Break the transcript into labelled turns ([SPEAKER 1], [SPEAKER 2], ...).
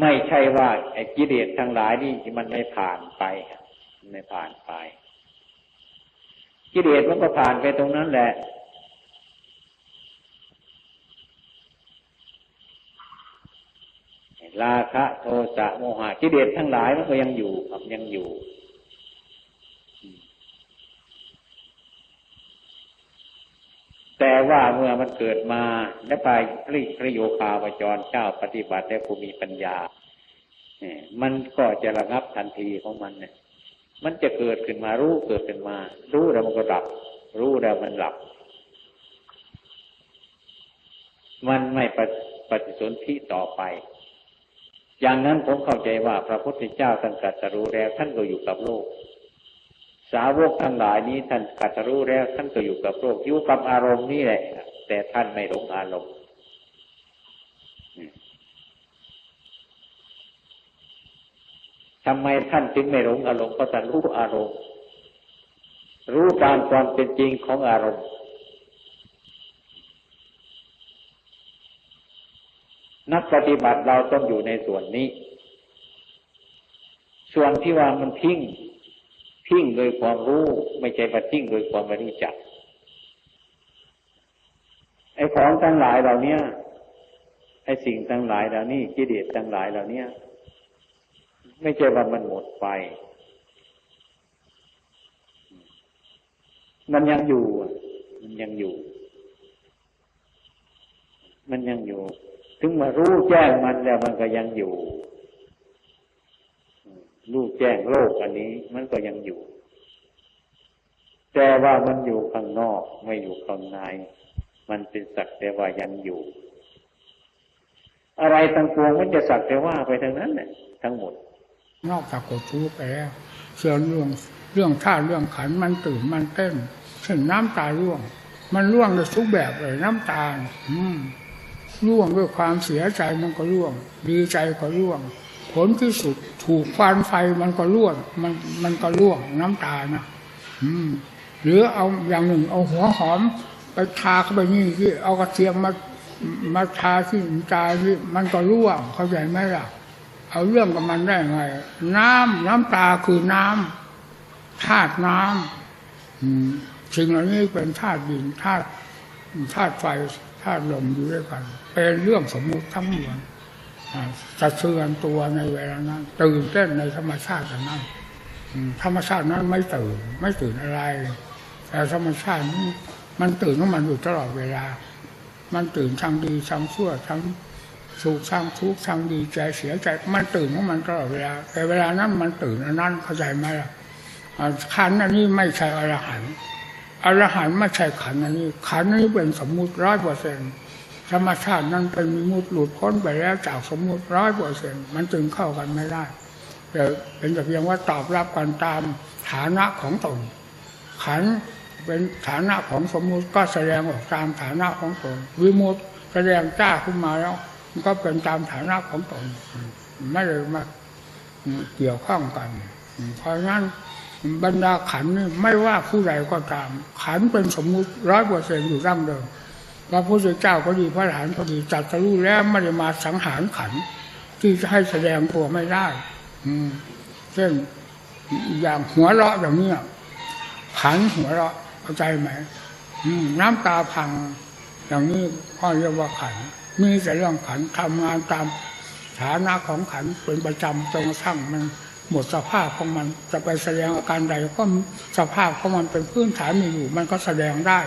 [SPEAKER 1] ไม่ใช่ว่าไอ้กิเลสทั้งหลายนี่มันไม่ผ่านไปมันไม่ผ่านไป กิเลสมันก็ผ่านไปตรงนั้นแหละ ราคะโทสะโมหะกิเลสทั้งหลายมันก็ยังอยู่ครับยังอยู่ แต่ ว่าเมื่อมันเกิดมาและไปริพระโยคาวจรเจ้าปฏิบัติและผู้มีปัญญาเนี่ยมันก็จะระงับทันทีของมันเนี่ย มันจะเกิดขึ้นมารู้เกิดขึ้นมา รู้แล้วมันก็ดับ รู้แล้วมันหลับ มันไม่ปฏิสนธิต่อไป อย่างนั้นผมเข้าใจว่าพระพุทธเจ้าท่านกัตรู้แล้วท่านก็อยู่กับโลก สาวกทั้งหลายนี้ท่านกัตรู้แล้วท่านก็อยู่กับโลกอยู่กับอารมณ์นี่แหละ แต่ท่านไม่หลงอารมณ์ทำไมท่านจึงไม่หลงอารมณ์เพราะท่านรู้อารมณ์ รู้ตามความเป็นจริงของอารมณ์ นักปฏิบัติเราต้องอยู่ในส่วนนี้ ส่วนที่ว่ามันทิ้ง ทิ้งโดยความรู้ ไม่ใช่ว่าทิ้งโดยความไม่รู้จักไอ้ของทั้งหลายเหล่านี้ไอ้สิ่งทั้งหลายเหล่านี้กิเลสทั้งหลายเหล่านี้ไม่ใช่ว่ามันหมดไป มันยังอยู่ มันยังอยู่ มันยังอยู่ ถึงมารู้แจ้งมันแล้วมันก็ยังอยู่ รู้แจ้งโลกอันนี้มันก็ยังอยู่ แต่ว่ามันอยู่ข้างนอกไม่อยู่ข้างใน มันเป็นสักแต่ว่ายังอยู่ อะไรต่างปวงมันจะสักแต่ว่าไปทั้งนั้นเนี่ยทั้งหมด
[SPEAKER 2] นอกจากกดรู้ไปแล้วเสื่อเรื่องเรื่องธาเรื่องขันมันตื่นมันเต้นเช่นน้ำตาร่วง มันร่วงในทุกแบบเลยน้ำตา อืมร่วงด้วยความเสียใจมันก็ร่วง ดีใจก็ร่วง ผลที่สุดถูกควันไฟมันก็ร่วงมันมันก็ร่วงน้ำตานะอืม หรือเอาอย่างหนึ่ง เอาหัวหอม ไปทาเข้าไปนี่ที่เอากระเทียมมามาทาที่ตาที่มันก็ร่วงเข้าใจไหมล่ะ เอาเรื่องกับมันได้ไง น้ำน้ำตาคือน้ำธาตุน้ำสิ่งเหล่านี้เป็นธาตุดินธาตุธาตุไฟธาตุลมอยู่ด้วยกัน เป็นเรื่องสมมุติทั้งมวล สะเทือนตัวในเวลานั้น ตื่นเต้นในธรรมชาตินั้นธรรมชาตินั้นไม่ตื่น ไม่ตื่นอะไร แต่ธรรมชาตินี้มันตื่นของมันอยู่ตลอดเวลา มันตื่นทั้งดีทั้งชั่วทั้งสุขทั้งทุกข์ทั้งดีใจเสียใจ มันตื่นของมันตลอดเวลา แต่เวลานั้นมันตื่นอันนั้นเข้าใจไหมล่ะขันอันนี้ไม่ใช่อรหันต์อรหันต์ไม่ใช่ขันอันนี้ ขันนี้เป็นสมมุติร้อยเปอร์เซ็นต์ ธรรมชาตินั้นเป็นมิมุติหลุดพ้นไปแล้วจากสมมุติร้อยเปอร์เซ็นต์มันจึงเข้ากันไม่ได้แต่เป็นแต่เพียงว่าตอบรับกันตามฐานะของตน ขันเป็นฐานะของสมมุติก็แสดงออกตามฐานะของตนวิมุตแสดงจ้าขึ้นมาแล้ว มันก็เป็นตามฐานะของตนไม่เลยมาเกี่ยวข้องกันเพราะนั้นบรรดาขันนี่ไม่ว่าผู้ใดก็ตาม ขันเป็นสมมุติร้อยเปอร์เซ็นอยู่ร่างเดิม พระพุทธเจ้าก็ดีพระหลานก็ดีจัดรู้แล้วไม่ได้มาสังหารขัน ที่จะให้แสดงตัวไม่ได้ อืมเช่นอย่างหัวเราะอย่างนี้ขันหัวเราะเข้าใจไหมน้ำตาพัง อย่างนี้ก็เรียกว่าขันมีแต่เรื่องขันทำงานตามฐานะของขันเป็นประจำจนกระทั่งมันหมดสภาพของมันจะไปแสดงอาการใดก็สภาพของมันเป็นพื้นฐานมีอยู่ มันก็แสดงได้